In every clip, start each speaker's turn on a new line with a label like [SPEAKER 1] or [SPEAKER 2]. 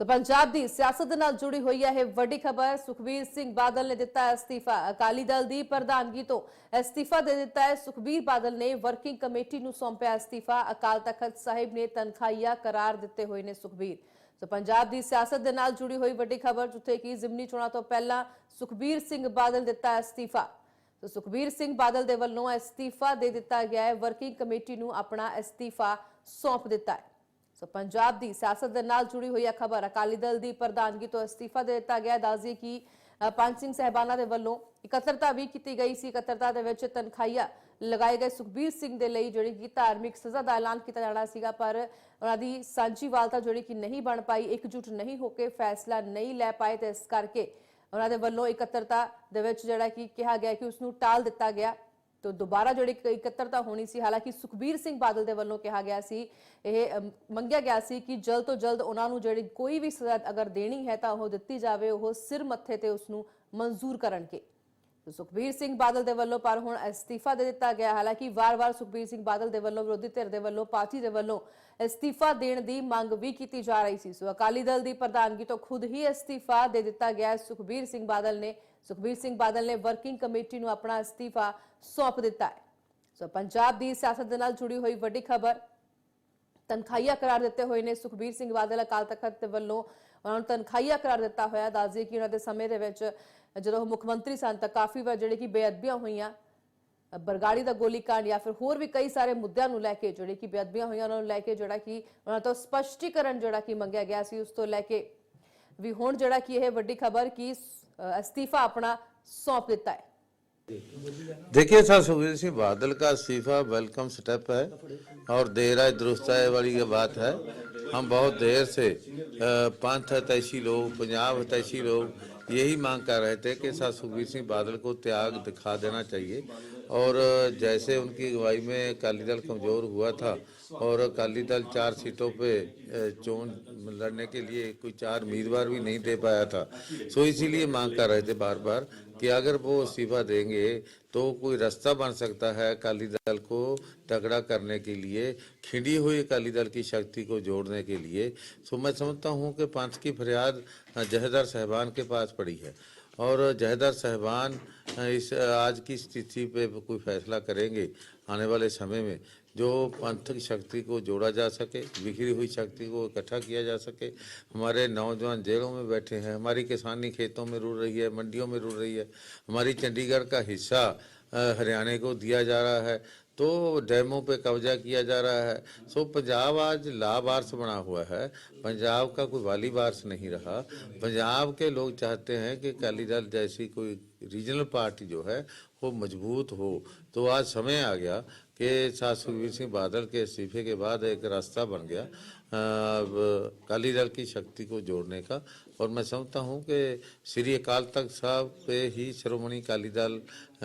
[SPEAKER 1] ਸੋ ਪੰਜਾਬ ਦੀ ਸਿਆਸਤ ਦੇ ਨਾਲ ਜੁੜੀ ਹੋਈ ਹੈ ਇਹ ਵੱਡੀ ਖਬਰ। ਸੁਖਬੀਰ ਸਿੰਘ ਬਾਦਲ ਨੇ ਦਿੱਤਾ ਅਸਤੀਫਾ। ਅਕਾਲੀ ਦਲ ਦੀ ਪ੍ਰਧਾਨਗੀ ਤੋਂ ਅਸਤੀਫਾ ਦੇ ਦਿੱਤਾ ਹੈ। ਸੁਖਬੀਰ ਬਾਦਲ ਨੇ ਵਰਕਿੰਗ ਕਮੇਟੀ ਨੂੰ ਸੌਂਪਿਆ ਅਸਤੀਫਾ। ਅਕਾਲ ਤਖਤ ਸਾਹਿਬ ਨੇ ਤਨਖਾਹੀਆ ਕਰਾਰ ਦਿੱਤੇ ਹੋਏ ਨੇ ਸੁਖਬੀਰ। ਸੋ ਪੰਜਾਬ ਦੀ ਸਿਆਸਤ ਦੇ ਨਾਲ ਜੁੜੀ ਹੋਈ ਵੱਡੀ ਖਬਰ, ਜਿੱਥੇ ਕਿ ਜ਼ਿਮਨੀ ਚੋਣਾਂ ਤੋਂ ਪਹਿਲਾਂ ਸੁਖਬੀਰ ਸਿੰਘ ਬਾਦਲ ਦਿੱਤਾ ਅਸਤੀਫਾ। ਸੋ ਸੁਖਬੀਰ ਸਿੰਘ ਬਾਦਲ ਦੇ ਵੱਲੋਂ ਅਸਤੀਫਾ ਦੇ ਦਿੱਤਾ ਗਿਆ ਹੈ। ਵਰਕਿੰਗ ਕਮੇਟੀ ਨੂੰ ਆਪਣਾ ਅਸਤੀਫਾ ਸੌਂਪ ਦਿੱਤਾ ਹੈ। ਸੋ ਪੰਜਾਬ ਦੀ ਸਿਆਸਤ ਦੇ ਨਾਲ ਜੁੜੀ ਹੋਈ ਹੈ ਖਬਰ ਅਕਾਲੀ ਦਲ ਦੀ ਪ੍ਰਧਾਨਗੀ ਤੋਂ ਅਸਤੀਫਾ ਦੇ ਦਿੱਤਾ ਗਿਆ। ਦੱਸਦੀ ਕਿ ਪੰਜ ਸਿੰਘ ਸਹਿਬਾਨਾ ਦੇ ਵੱਲੋਂ ਇਕੱਤਰਤਾ ਵੀ ਕੀਤੀ ਗਈ ਸੀ। ਇਕੱਤਰਤਾ ਦੇ ਵਿੱਚ ਤਨਖਾਹੀਆ ਲਗਾਏ ਗਏ। ਸੁਖਬੀਰ ਸਿੰਘ ਦੇ ਲਈ ਜਿਹੜੀ ਕਿ ਧਾਰਮਿਕ ਸਜ਼ਾ ਦਾ ਐਲਾਨ ਕੀਤਾ ਜਾਣਾ ਸੀਗਾ, ਪਰ ਉਹਨਾਂ ਦੀ ਸਾਂਝੀਵਾਲਤਾ ਜਿਹੜੀ ਕਿ ਨਹੀਂ ਬਣ ਪਾਈ, ਇਕਜੁੱਟ ਨਹੀਂ ਹੋ ਕੇ ਫੈਸਲਾ ਨਹੀਂ ਲੈ ਪਾਏ ਤੇ ਇਸ ਕਰਕੇ ਉਹਨਾਂ ਦੇ ਵੱਲੋਂ ਇਕੱਤਰਤਾ ਦੇ ਵਿੱਚ ਜਿਹੜਾ ਕਿ ਕਿਹਾ ਗਿਆ ਕਿ ਉਸ ਨੂੰ ਟਾਲ ਦਿੱਤਾ ਗਿਆ। ਤੋ ਦੁਬਾਰਾ ਜਿਹੜੀ ਇਕੱਤਰਤਾ ਹੋਣੀ ਸੀ, ਹਾਲਾਂਕਿ ਸੁਖਬੀਰ ਸਿੰਘ ਬਾਦਲ ਦੇ ਵੱਲੋਂ ਕਿਹਾ ਗਿਆ ਸੀ, ਇਹ ਮੰਗਿਆ ਗਿਆ ਸੀ ਕਿ ਜਲਦ ਤੋਂ ਜਲਦ ਉਹਨਾਂ ਨੂੰ ਜਿਹੜੀ ਕੋਈ ਵੀ ਸਜ਼ਾ ਅਗਰ ਦੇਣੀ ਹੈ ਤਾਂ ਉਹ ਦਿੱਤੀ ਜਾਵੇ, ਉਹ ਸਿਰ ਮੱਥੇ ਤੇ ਉਸ ਨੂੰ ਮਨਜ਼ੂਰ ਕਰਨਗੇ। ਸੁਖਬੀਰ ਸਿੰਘ ਬਾਦਲ ਦੇ ਵੱਲੋਂ, ਪਰ ਹੁਣ ਅਸਤੀਫਾ ਦੇ ਦਿੱਤਾ ਗਿਆ। ਹਾਲਾਂਕਿ ਵਾਰ-ਵਾਰ ਸੁਖਬੀਰ ਸਿੰਘ ਬਾਦਲ ਦੇ ਵੱਲੋਂ, ਵਿਰੋਧੀ ਧਿਰ ਦੇ ਵੱਲੋਂ, ਪਾਰਟੀ ਦੇ ਵੱਲੋਂ ਅਸਤੀਫਾ ਦੇਣ ਦੀ ਮੰਗ ਵੀ ਕੀਤੀ ਜਾ ਰਹੀ ਸੀ। ਸੋ ਅਕਾਲੀ ਦਲ ਦੀ ਪ੍ਰਧਾਨਗੀ ਤੋਂ ਖੁਦ ਹੀ ਅਸਤੀਫਾ ਦੇ ਦਿੱਤਾ ਗਿਆ। ਸੁਖਬੀਰ ਸਿੰਘ ਬਾਦਲ ਨੇ, ਸੁਖਬੀਰ ਸਿੰਘ ਬਾਦਲ ਨੇ ਵਰਕਿੰਗ ਕਮੇਟੀ ਨੂੰ ਆਪਣਾ ਅਸਤੀਫਾ ਸੌਂਪ ਦਿੱਤਾ ਹੈ। ਸੋ ਪੰਜਾਬ ਦੀ ਸਿਆਸਤ ਦੇ ਨਾਲ ਜੁੜੀ ਹੋਈ ਵੱਡੀ ਖਬਰ, ਤਨਖਾਹੀਆ ਕਰਾਰ ਦਿੱਤੇ ਹੋਏ ਨੇ। ਸੁਖਬੀਰ ਸਿੰਘ ਬਾਦਲ ਅਕਾਲ ਤਖਤ ਦੇ ਵੱਲੋਂ ਉਹਨਾਂ ਨੂੰ ਤਨਖਾਹੀਆ ਕਰਾਰ ਦਿੱਤਾ ਹੋਇਆ। ਦੱਸਦੇ ਕਿ ਉਹਨਾਂ ਦੇ ਸਮੇਂ ਦੇ ਵਿੱਚ ਜਦੋਂ ਉਹ ਮੁੱਖ ਮੰਤਰੀ ਸਨ ਤਾਂ ਕਾਫੀ ਵਾਰ ਜਿਹੜੇ ਕਿ ਬੇਅਦਬੀਆਂ ਹੋਈਆਂ ਬਰਗਾੜੀ ਦਾ ਗੋਲੀ ਕਾਂਡ ਜਾਂ ਫਿਰ ਹੋਰ ਵੀ ਕਈ ਸਾਰੇ ਮੁੱਦਿਆਂ ਨੂੰ ਲੈ ਕੇ ਜਿਹੜੇ ਕਿ ਬੇਅਦਬੀਆਂ ਹੋਈਆਂ, ਉਹਨਾਂ ਨੂੰ ਲੈ ਕੇ ਜਿਹੜਾ ਕਿ ਉਹਨਾਂ ਤੋਂ ਸਪਸ਼ਟੀਕਰਨ ਜਿਹੜਾ ਕਿ ਮੰਗਿਆ ਗਿਆ ਸੀ, ਉਸ ਤੋਂ ਲੈ ਕੇ ਵੀ ਹੁਣ ਜਿਹੜਾ ਕਿ ਇਹ ਵੱਡੀ ਖਬਰ ਕਿ ਅਸਤੀਫਾ ਆਪਣਾ ਸੌਂਪ ਦਿੱਤਾ ਹੈ।
[SPEAKER 2] देखिए सर सुखबीर सिंह, बादल का इस्तीफा वेलकम स्टेप है और देर आए दुरुस्त आए वाली ये बात है। हम बहुत देर से पाँच हतैशी लोग, पंजाब हतैशी यही मांग कर रहे थे कि सर सुखबीर सिंह बादल को त्याग दिखा देना चाहिए और अ, जैसे उनकी अगुवाई में अकाली दल कमजोर हुआ था और अकाली दल चार सीटों पे चोन लड़ने के लिए कोई चार उम्मीदवार भी नहीं दे पाया था। सो इसीलिए मांग कर रहे थे बार बार कि अगर वो इस्तीफा देंगे तो कोई रास्ता बन सकता है अकाली दल को तगड़ा करने के लिए, खिंडी हुई अकाली दल की शक्ति को जोड़ने के लिए। सो मैं समझता हूँ कि पंथ की फरियाद जहेदार साहबान के पास पड़ी है। और जहेदार साहबान इस आज की स्थिति पे कोई फैसला करेंगे आने वाले समय में जो पंथक शक्ति को जोड़ा जा सके, बिखरी हुई शक्ति को इकट्ठा किया जा सके। हमारे नौजवान जेलों में बैठे हैं, हमारी किसानी खेतों में रुल रही है, मंडियों में रुल रही है, हमारी चंडीगढ़ का हिस्सा हरियाणा को दिया जा रहा है तो डैमों पे कब्जा किया जा रहा है। सो पंजाब आज लावारस बना हुआ है। पंजाब का कोई वाली वारस नहीं रहा। पंजाब के लोग चाहते हैं कि अकाली दल जैसी कोई रीजनल पार्टी जो है, वो मज़बूत हो। तो आज समय आ गया। कि साथ सुखबीर सिंह बादल के इस्तीफे के बाद एक रास्ता बन गया अकाली दल की शक्ति को जोड़ने का। और मैं समझता हूँ कि श्री अकाल तख्त साहब पे ही श्रोमणी अकाली दल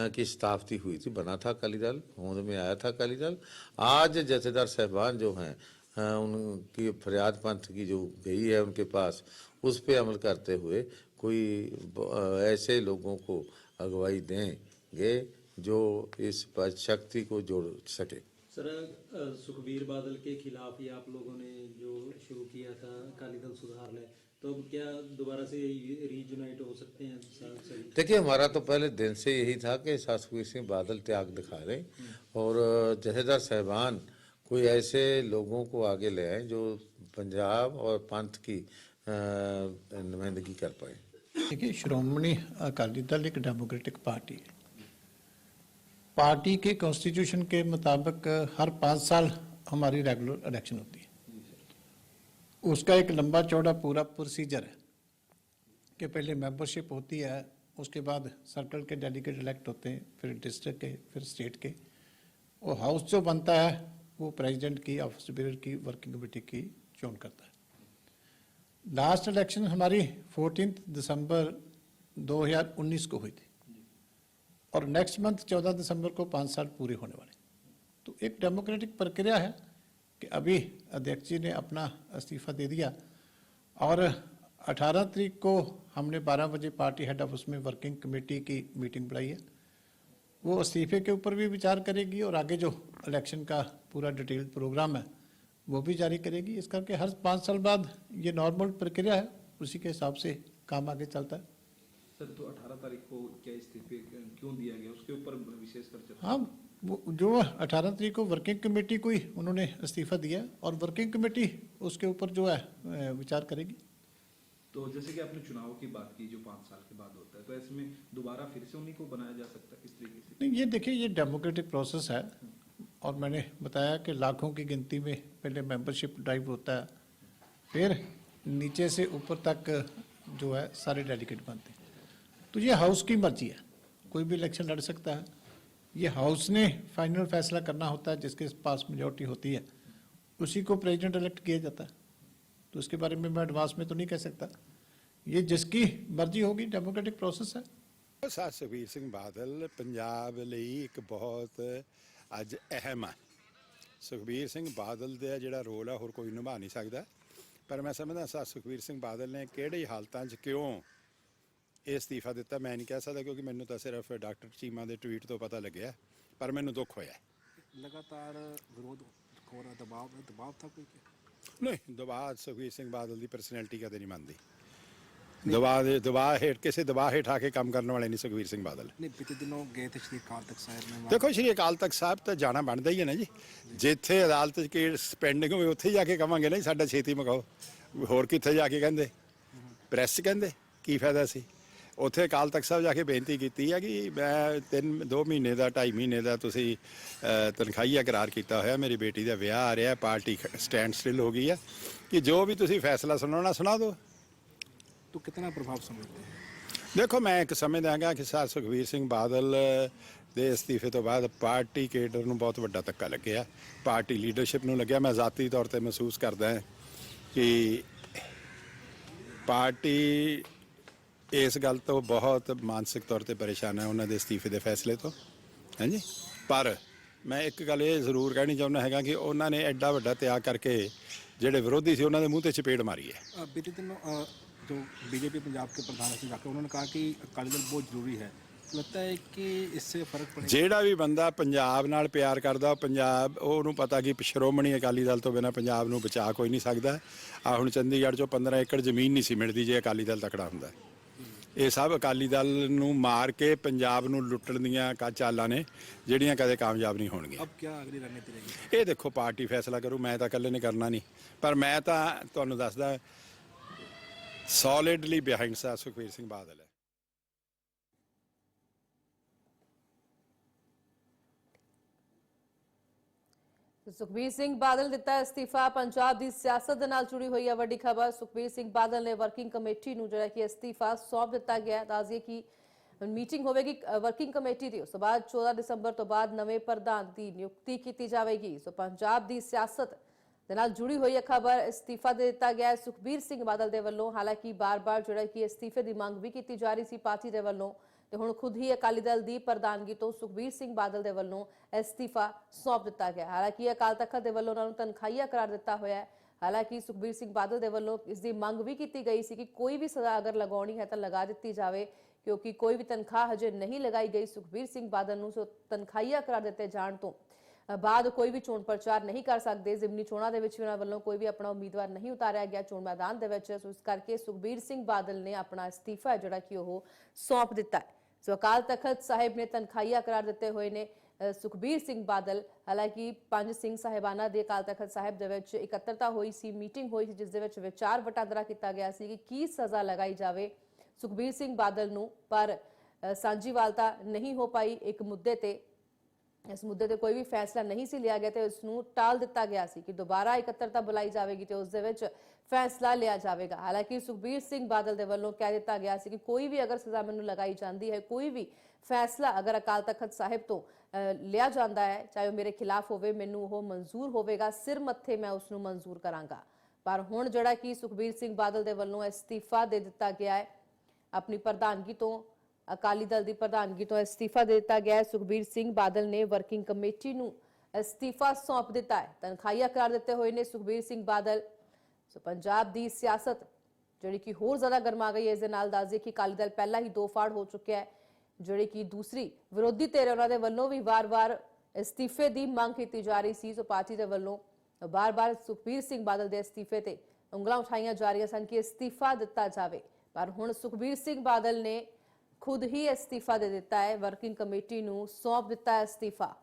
[SPEAKER 2] की स्थापति हुई थी, बना था अकाली दल, होंद में आया था अकाली दल। आज जथेदार साहबान जो हैं उनकी फरियाद पंथ की जो गई है उनके पास, उस पर अमल करते हुए कोई ऐसे लोगों को अगुवाई देंगे जो इस शक्ति को जोड़ सके।
[SPEAKER 3] सर सुखबीर बादल के खिलाफ ही आप लोगों ने जो शुरू किया था अकाली दल सुधार ले तो अब क्या दोबारा से रीजुनाइट हो सकते हैं
[SPEAKER 2] देखिए हमारा तो पहले दिन से यही था कि सुखबीर सिंह बादल त्याग दिखा रहे और जहेदार साहबान कोई ऐसे लोगों को आगे ले आए जो पंजाब और पंथ की नुमाइंदगी कर पाए।
[SPEAKER 4] देखिए श्रोमणी अकाली दल एक डेमोक्रेटिक पार्टी है। पार्टी के कॉन्स्टिट्यूशन के मुताबिक, हर पाँच साल हमारी रेगुलर इलेक्शन होती है। उसका एक लंबा चौड़ा पूरा प्रोसीजर है कि पहले मेंबरशिप होती है, उसके बाद सर्कल के डेलीगेट इलेक्ट होते हैं, फिर डिस्ट्रिक्ट के, फिर स्टेट के। और हाउस जो बनता है, वो प्रेसिडेंट की ऑफ़िस बियर की वर्किंग कमेटी की चुन करता है। लास्ट इलेक्शन हमारी 14 दिसंबर 2019 को हुई थी। और नेक्स्ट मंथ 14 दिसंबर को पाँच साल पूरे होने वाले। तो एक डेमोक्रेटिक प्रक्रिया है कि अभी अध्यक्ष जी ने अपना इस्तीफा दे दिया और 18 तारीख को हमने 12 बजे पार्टी हेड ऑफ़िस में वर्किंग कमेटी की मीटिंग बुलाई है। वो इस्तीफे के ऊपर भी विचार करेगी और आगे जो इलेक्शन का पूरा डिटेल प्रोग्राम है, वो भी जारी करेगी। इस करके हर पाँच साल बाद ये नॉर्मल प्रक्रिया है, उसी के हिसाब से काम आगे चलता है।
[SPEAKER 5] सर तो 18 तारीख को क्या इस्तीफे क्यों दिया गया? उसके ऊपर विशेष कर चर्चा।
[SPEAKER 4] हाँ वो जो 18 तारीख को वर्किंग कमेटी को ही उन्होंने इस्तीफा दिया और वर्किंग कमेटी उसके ऊपर जो है विचार करेगी।
[SPEAKER 5] तो जैसे कि आपने चुनाव की बात की जो पाँच साल के बाद होता है तो ऐसे में दोबारा फिर से उन्हीं को बनाया जा सकता है किस तरीके से?
[SPEAKER 4] नहीं ये देखिए ये डेमोक्रेटिक प्रोसेस है और मैंने बताया कि लाखों की गिनती में पहले मेंबरशिप ड्राइव होता है फिर नीचे से ऊपर तक जो है सारे डेलीगेट बनते हैं। तो ये हाउस की मर्जी है कोई भी इलेक्शन लड़ सकता है ये हाउस ने फाइनल फैसला करना होता है जिसके पास मेजोरिटी होती है उसी को प्रेसिडेंट इलेक्ट किया जाता है तो उसके बारे में मैं एडवांस में तो नहीं कह सकता ये जिसकी मर्जी होगी डेमोक्रेटिक प्रोसेस है
[SPEAKER 6] ਸਰ ਸੁਖਬੀਰ ਸਿੰਘ ਬਾਦਲ ਪੰਜਾਬ ਲਈ ਇੱਕ ਬਹੁਤ ਅੱਜ ਅਹਿਮ ਹੈ ਸੁਖਬੀਰ ਸਿੰਘ ਬਾਦਲ ਦਾ ਜਿਹੜਾ ਰੋਲ ਹੈ ਹੋਰ ਕੋਈ ਨਿਭਾ ਨਹੀਂ ਸਕਦਾ ਪਰ ਮੈਂ ਸਮਝਦਾ ਸਰ ਸੁਖਬੀਰ ਸਿੰਘ ਬਾਦਲ ਨੇ ਕਿਹੜੀ ਹਾਲਤਾਂ 'ਚ ਕਿਉਂ ਇਹ ਅਸਤੀਫਾ ਦਿੱਤਾ। ਮੈਂ ਨਹੀਂ ਕਹਿ ਸਕਦਾ ਕਿਉਂਕਿ ਮੈਨੂੰ ਤਾਂ ਸਿਰਫ ਡਾਕਟਰ ਚੀਮਾ ਦੇ ਟਵੀਟ ਤੋਂ ਪਤਾ ਲੱਗਿਆ ਪਰ ਮੈਨੂੰ ਦੁੱਖ ਹੋਇਆ।
[SPEAKER 7] ਲਗਾਤਾਰ ਵਿਰੋਧ ਕੋਰਾ ਦਬਾਅ ਦਬਾਅ ਤਾਂ ਕੋਈ
[SPEAKER 6] ਨਹੀਂ ਦਬਾਅ ਸੁਖੀ ਸਿੰਘ ਬਾਦਲ ਦੀ ਪਰਸਨੈਲਿਟੀ ਕਦੇ ਨਹੀਂ ਮੰਨਦੀ। ਦਬਾਅ ਦੇ ਦਬਾਅ ਹੇਠ ਕਿਸੇ ਦਬਾਅ ਹੇਠ ਆ ਕੇ ਕੰਮ ਕਰਨ ਵਾਲੇ ਨਹੀਂ ਸੁਖਵੀਰ ਸਿੰਘ ਬਾਦਲ।
[SPEAKER 7] ਨਹੀਂ ਪਿਛਲੇ ਦਿਨੋਂ ਗਏ ਤੇ ਸ਼੍ਰੀ ਅਕਾਲ ਤਖਤ ਸਾਹਿਬ ਨੇ
[SPEAKER 6] ਦੇਖੋ ਸ਼੍ਰੀ ਅਕਾਲ ਤਖਤ ਸਾਹਿਬ ਤਾਂ ਜਾਣਾ ਬਣਦਾ ਹੀ ਹੈ ਨਾ ਜੀ। ਜਿੱਥੇ ਅਦਾਲਤ 'ਚ ਕੇਸ ਪੈਂਡਿੰਗ ਹੋਵੇ ਉੱਥੇ ਜਾ ਕੇ ਕਵਾਂਗੇ ਨਾ ਜੀ ਸਾਡਾ ਛੇਤੀ ਮਗਾਓ। ਹੋਰ ਕਿੱਥੇ ਜਾ ਕੇ ਕਹਿੰਦੇ? ਪ੍ਰੈਸ ਕਹਿੰਦੇ? ਕੀ ਫਾਇਦਾ ਸੀ? ਉੱਥੇ ਅਕਾਲ ਤਖਤ ਸਾਹਿਬ ਜਾ ਕੇ ਬੇਨਤੀ ਕੀਤੀ ਹੈ ਕਿ ਮੈਂ ਤਿੰਨ ਦੋ ਮਹੀਨੇ ਦਾ ਢਾਈ ਮਹੀਨੇ ਦਾ ਤੁਸੀਂ ਤਨਖਾਹੀਆ ਇਕਰਾਰ ਕੀਤਾ ਹੋਇਆ। ਮੇਰੀ ਬੇਟੀ ਦਾ ਵਿਆਹ ਆ ਰਿਹਾ ਪਾਰਟੀ ਸਟੈਂਡ ਸਟਿਲ ਹੋ ਗਈ ਹੈ ਕਿ ਜੋ ਵੀ ਤੁਸੀਂ ਫੈਸਲਾ ਸੁਣਾਉਣਾ ਸੁਣਾ ਦਿਓ।
[SPEAKER 7] ਤੋ ਕਿਤਨਾ ਪ੍ਰਭਾਵ ਸਮਝਦੇ
[SPEAKER 6] ਦੇਖੋ ਮੈਂ ਇੱਕ ਸਮਝਦਾਗਾ ਕਿ ਸਰ ਸੁਖਵੀਰ ਸਿੰਘ ਬਾਦਲ ਦੇ ਅਸਤੀਫੇ ਤੋਂ ਬਾਅਦ ਪਾਰਟੀ ਕੇਡਰ ਨੂੰ ਬਹੁਤ ਵੱਡਾ ਧੱਕਾ ਲੱਗਿਆ। ਪਾਰਟੀ ਲੀਡਰਸ਼ਿਪ ਨੂੰ ਲੱਗਿਆ। ਮੈਂ ਜ਼ਾਤੀ ਤੌਰ ਤੇ ਮਹਿਸੂਸ ਕਰਦਾ ਕਿ ਪਾਰਟੀ ਇਸ ਗੱਲ ਤੋਂ ਬਹੁਤ ਮਾਨਸਿਕ ਤੌਰ ਤੇ ਪਰੇਸ਼ਾਨ ਹੈ ਉਹਨਾਂ ਦੇ ਅਸਤੀਫੇ ਦੇ ਫੈਸਲੇ ਤੋਂ ਹਾਂਜੀ ਪਰ ਮੈਂ ਇੱਕ ਗੱਲ ਇਹ ਜ਼ਰੂਰ ਕਹਿਣੀ ਚਾਹੁੰਦਾ ਹੈਗਾ ਕਿ ਉਹਨਾਂ ਨੇ ਐਡਾ ਵੱਡਾ ਤਿਆਗ ਕਰਕੇ ਜਿਹੜੇ ਵਿਰੋਧੀ ਸੀ ਉਹਨਾਂ ਦੇ ਮੂੰਹ ਤੇ ਚਪੇੜ ਮਾਰੀ ਹੈ
[SPEAKER 7] अ, बीते दिनों अ, जो बीजेपी पंजाब के प्रधान सिंह जाकर उन्होंने कहा कि अकाली दल बहुत जरूरी है लगता है कि इससे फर्क पड़ेगा
[SPEAKER 6] ਜਿਹੜਾ ਵੀ ਬੰਦਾ ਪੰਜਾਬ ਨਾਲ ਪਿਆਰ ਕਰਦਾ ਉਹ ਪੰਜਾਬ ਉਹਨੂੰ ਪਤਾ ਕਿ ਸ਼੍ਰੋਮਣੀ ਅਕਾਲੀ ਦਲ ਤੋਂ ਬਿਨਾ ਪੰਜਾਬ ਨੂੰ ਬਚਾ ਕੋਈ ਨਹੀਂ ਸਕਦਾ ਆ ਹੁਣ ਚੰਡੀਗੜ੍ਹ ਚੋਂ 15 ਏਕੜ ਜ਼ਮੀਨ ਨਹੀਂ ਸੀ ਮਿਲਦੀ ਜੇ ਅਕਾਲੀ ਦਲ ਤਕੜਾ ਹੁੰਦਾ ਇਹ ਸਭ ਅਕਾਲੀ ਦਲ ਨੂੰ ਮਾਰ ਕੇ ਪੰਜਾਬ ਨੂੰ ਲੁੱਟਣ ਦੀਆਂ ਕਾ ਚਾਲਾਂ ਨੇ ਜਿਹੜੀਆਂ ਕਦੇ ਕਾਮਯਾਬ ਨਹੀਂ ਹੋਣਗੀਆਂ।
[SPEAKER 7] ਅਬ ਕੀ ਅਗਲੀ ਰਣਨੀਤੀ ਰਹੇਗੀ?
[SPEAKER 6] ਇਹ ਦੇਖੋ ਪਾਰਟੀ ਫੈਸਲਾ ਕਰੂ ਮੈਂ ਤਾਂ ਇਕੱਲੇ ਨੇ ਕਰਨਾ ਨਹੀਂ। ਪਰ ਮੈਂ ਤਾਂ ਤੁਹਾਨੂੰ ਦੱਸਦਾ ਸੋਲਿਡਲੀ ਬਿਹਾਈਂਡ ਸਾ ਸੁਖਵੀਰ ਸਿੰਘ ਬਾਦਲ ਹੈ।
[SPEAKER 1] ਸੁਖਬੀਰ ਸਿੰਘ ਬਾਦਲ ਦਿੱਤਾ ਅਸਤੀਫਾ, ਪੰਜਾਬ ਦੀ ਸਿਆਸਤ ਦੇ ਨਾਲ ਜੁੜੀ ਹੋਈ ਹੈ ਵੱਡੀ ਖਬਰ। ਸੁਖਬੀਰ ਸਿੰਘ ਬਾਦਲ ਨੇ ਵਰਕਿੰਗ ਕਮੇਟੀ ਨੂੰ ਜਿਹੜਾ ਕਿ ਅਸਤੀਫਾ ਸੌਂਪ ਦਿੱਤਾ ਗਿਆ। ਹੈ ਦੱਸਦੀਏ ਕਿ ਮੀਟਿੰਗ ਹੋਵੇਗੀ ਵਰਕਿੰਗ ਕਮੇਟੀ ਦੀ। ਉਸ ਤੋਂ ਬਾਅਦ 14 ਦਸੰਬਰ ਤੋਂ ਬਾਅਦ ਨਵੇਂ ਪ੍ਰਧਾਨ ਦੀ ਨਿਯੁਕਤੀ ਕੀਤੀ ਜਾਵੇਗੀ। ਸੋ ਪੰਜਾਬ ਦੀ ਸਿਆਸਤ ਦੇ ਨਾਲ ਜੁੜੀ ਹੋਈ ਹੈ ਖਬਰ, ਅਸਤੀਫਾ ਦੇ ਦਿੱਤਾ ਗਿਆ ਹੈ। ਸੁਖਬੀਰ ਸਿੰਘ ਬਾਦਲ ਦੇ ਵੱਲੋਂ ਹਾਲਾਂਕਿ ਬਾਰ-ਬਾਰ ਜਿਹੜਾ ਕਿ ਅਸਤੀਫੇ ਦੀ ਮੰਗ ਵੀ ਕੀਤੀ ਜਾ ਰਹੀ ਸੀ, ਪਾਰਟੀ ਦੇ ਵੱਲੋਂ। ਤੇ ਹੁਣ ਖੁਦ ਹੀ ਅਕਾਲੀ ਦਲ ਦੀ ਪ੍ਰਧਾਨਗੀ ਤੋਂ ਸੁਖਬੀਰ ਸਿੰਘ ਬਾਦਲ ਦੇ ਵੱਲੋਂ ਅਸਤੀਫਾ ਸੌਂਪ ਦਿੱਤਾ ਗਿਆ। ਹਾਲਾਂਕਿ ਅਕਾਲ ਤਖਤ ਦੇ ਵੱਲੋਂ ਉਹਨਾਂ ਨੂੰ ਤਨਖਾਹੀਆ ਕਰਾਰ ਦਿੱਤਾ ਹੋਇਆ ਹੈ। ਹਾਲਾਂਕਿ ਸੁਖਬੀਰ ਸਿੰਘ ਬਾਦਲ ਦੇ ਵੱਲੋਂ ਇਸ ਦੀ ਮੰਗ ਵੀ ਕੀਤੀ ਗਈ ਸੀ ਕਿ ਕੋਈ ਵੀ ਸਜ਼ਾ ਅਗਰ ਲਗਾਉਣੀ ਹੈ ਤਾਂ ਲਗਾ ਦਿੱਤੀ ਜਾਵੇ, ਕਿਉਂਕਿ ਕੋਈ ਵੀ ਤਨਖਾਹ ਹਜੇ ਨਹੀਂ ਲਗਾਈ ਗਈ ਸੁਖਬੀਰ ਸਿੰਘ ਬਾਦਲ ਨੂੰ, ਸੋ ਤਨਖਾਹੀਆ ਕਰਾਰ ਦਿੱਤੇ ਜਾਣ ਤੋਂ ਬਾਅਦ ਕੋਈ ਵੀ ਚੋਣ ਪ੍ਰਚਾਰ ਨਹੀਂ ਕਰ ਸਕਦੇ। ਜ਼ਿਮਨੀ ਚੋਣਾਂ ਦੇ ਵਿੱਚ ਵੀ ਉਹਨਾਂ ਵੱਲੋਂ ਕੋਈ ਵੀ ਆਪਣਾ ਉਮੀਦਵਾਰ ਨਹੀਂ ਉਤਾਰਿਆ ਗਿਆ ਚੋਣ ਮੈਦਾਨ ਦੇ ਵਿੱਚ। ਸੋ ਇਸ ਕਰਕੇ ਸੁਖਬੀਰ ਸਿੰਘ ਬਾਦਲ ਨੇ ਆਪਣਾ ਅਸਤੀਫਾ ਜਿਹੜਾ ਕਿ ਉਹ ਸੌਂਪ ਦਿੱਤਾ ਹੈ। ਸੋ ਅਕਾਲ ਤਖਤ ਸਾਹਿਬ ਨੇ ਤਨਖਾਹੀਆ ਕਰਾਰ ਦਿੱਤੇ ਹੋਏ ਨੇ ਸੁਖਬੀਰ ਸਿੰਘ ਬਾਦਲ। ਹਾਲਾਂਕਿ ਪੰਜ ਸਿੰਘ ਸਾਹਿਬਾਨਾਂ ਦੇ ਅਕਾਲ ਤਖਤ ਸਾਹਿਬ ਦੇ ਵਿੱਚ ਇਕੱਤਰਤਾ ਹੋਈ ਸੀ, ਮੀਟਿੰਗ ਹੋਈ ਸੀ, ਜਿਸ ਦੇ ਵਿੱਚ ਵਿਚਾਰ ਵਟਾਂਦਰਾ ਕੀਤਾ ਗਿਆ ਸੀ ਕਿ ਕੀ ਸਜ਼ਾ ਲਗਾਈ ਜਾਵੇ ਸੁਖਬੀਰ ਸਿੰਘ ਬਾਦਲ ਨੂੰ, ਪਰ ਸਾਂਝੀਵਾਲਤਾ ਨਹੀਂ ਹੋ ਪਾਈ ਇੱਕ ਮੁੱਦੇ ਤੇ ਇਸ ਮੁੱਦੇ ਤੇ ਕੋਈ ਵੀ ਫੈਸਲਾ ਨਹੀਂ ਸੀ ਲਿਆ ਗਿਆ ਤੇ ਉਸ ਨੂੰ ਟਾਲ ਦਿੱਤਾ ਗਿਆ ਸੀ ਕਿ ਦੁਬਾਰਾ ਇਕੱਤਰਤਾ ਬੁਲਾਈ ਜਾਵੇਗੀ ਤੇ ਉਸ ਦੇ ਵਿੱਚ ਫੈਸਲਾ ਲਿਆ ਜਾਵੇਗਾ। ਹਾਲਾਂਕਿ ਸੁਖਬੀਰ ਸਿੰਘ ਬਾਦਲ ਦੇ ਵੱਲੋਂ ਕਹਿ ਦਿੱਤਾ ਗਿਆ ਸੀ ਕਿ ਕੋਈ ਵੀ ਅਗਰ ਸਜ਼ਾ ਮੈਨੂੰ ਲਗਾਈ ਜਾਂਦੀ ਹੈ, ਕੋਈ ਵੀ ਫੈਸਲਾ ਅਗਰ ਅਕਾਲ ਤਖਤ ਸਾਹਿਬ ਤੋਂ ਲਿਆ ਜਾਂਦਾ ਹੈ, ਚਾਹੇ ਉਹ ਮੇਰੇ ਖਿਲਾਫ ਹੋਵੇ, ਮੈਨੂੰ ਉਹ ਮਨਜ਼ੂਰ ਹੋਵੇਗਾ, ਸਿਰ ਮੱਥੇ ਮੈਂ ਉਸ ਨੂੰ ਮਨਜ਼ੂਰ ਕਰਾਂਗਾ। ਪਰ ਹੁਣ ਜਿਹੜਾ ਕਿ ਸੁਖਬੀਰ ਸਿੰਘ ਬਾਦਲ ਦੇ ਵੱਲੋਂ ਅਸਤੀਫਾ ਦੇ ਦਿੱਤਾ ਗਿਆ ਹੈ, ਆਪਣੀ ਪ੍ਰਧਾਨਗੀ ਤੋਂ ਅਕਾਲੀ ਦਲ ਦੀ ਪ੍ਰਧਾਨਗੀ ਤੋਂ ਅਸਤੀਫਾ ਦੇ ਦਿੱਤਾ ਗਿਆ ਹੈ। ਸੁਖਬੀਰ ਸਿੰਘ ਬਾਦਲ ਨੇ ਵਰਕਿੰਗ ਕਮੇਟੀ ਨੂੰ ਅਸਤੀਫਾ ਸੌਂਪ ਦਿੱਤਾ ਹੈ। ਤਨਖਾਹੀਆ ਕਰਾਰ ਦਿੱਤੇ ਹੋਏ ਨੇ ਸੁਖਬੀਰ ਸਿੰਘ ਬਾਦਲ। ਸੋ ਪੰਜਾਬ ਦੀ ਸਿਆਸਤ ਜਿਹੜੀ ਕਿ ਹੋਰ ਜ਼ਿਆਦਾ ਗਰਮਾ ਗਈ ਹੈ ਇਸ ਦੇ ਨਾਲ ਦੱਸਦੇ ਕਿ ਅਕਾਲੀ ਦਲ ਪਹਿਲਾਂ ਹੀ ਦੋ ਫਾੜ ਹੋ ਚੁੱਕਿਆ ਹੈ ਜਿਹੜੀ ਕਿ ਦੂਸਰੀ ਵਿਰੋਧੀ ਧਿਰ ਹੈ, ਉਹਨਾਂ ਦੇ ਵੱਲੋਂ ਵੀ ਵਾਰ-ਵਾਰ ਅਸਤੀਫੇ ਦੀ ਮੰਗ ਕੀਤੀ ਜਾ ਰਹੀ ਸੀ। ਸੋ ਪਾਰਟੀ ਦੇ ਵੱਲੋਂ ਵਾਰ ਵਾਰ ਸੁਖਬੀਰ ਸਿੰਘ ਬਾਦਲ ਦੇ ਅਸਤੀਫੇ ਤੇ ਉਂਗਲਾਂ ਉਠਾਈਆਂ ਜਾ ਰਹੀਆਂ ਸਨ ਕਿ ਅਸਤੀਫਾ ਦਿੱਤਾ ਜਾਵੇ। ਪਰ ਹੁਣ ਸੁਖਬੀਰ ਸਿੰਘ ਬਾਦਲ ਨੇ ਖੁਦ ਹੀ ਅਸਤੀਫਾ ਦੇ ਦਿੱਤਾ ਹੈ ਵਰਕਿੰਗ ਕਮੇਟੀ ਨੂੰ ਸੌਂਪ ਦਿੱਤਾ ਹੈ ਅਸਤੀਫਾ।